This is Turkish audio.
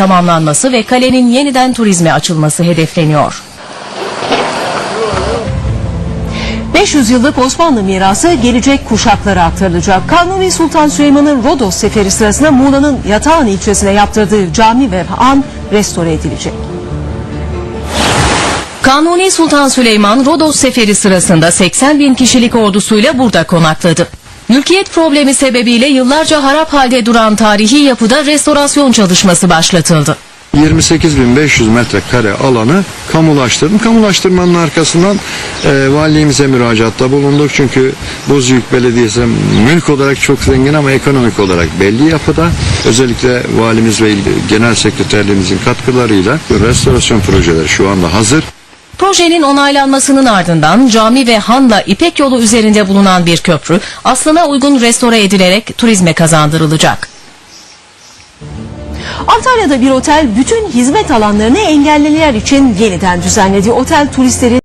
tamamlanması ve kalenin yeniden turizme açılması hedefleniyor. 500 yıllık Osmanlı mirası gelecek kuşaklara aktarılacak. Kanuni Sultan Süleyman'ın Rodos seferi sırasında Muğla'nın Yatağan ilçesine yaptırdığı cami ve han restore edilecek. Kanuni Sultan Süleyman Rodos seferi sırasında 80 bin kişilik ordusuyla burada konakladı. Mülkiyet problemi sebebiyle yıllarca harap halde duran tarihi yapıda restorasyon çalışması başlatıldı. 28.500 metrekare alanı kamulaştırdım. Kamulaştırmanın arkasından e, valiliğimize müracaatta bulunduk. Çünkü Bozüyük Belediyesi mülk olarak çok zengin ama ekonomik olarak belli yapıda. Özellikle valimiz ve genel sekreterliğimizin katkılarıyla restorasyon projeleri şu anda hazır. Projenin onaylanmasının ardından cami ve hanla İpek yolu üzerinde bulunan bir köprü aslına uygun restore edilerek turizme kazandırılacak. Antalya'da bir otel bütün hizmet alanlarını engelliler için yeniden düzenledi. Otel turistleri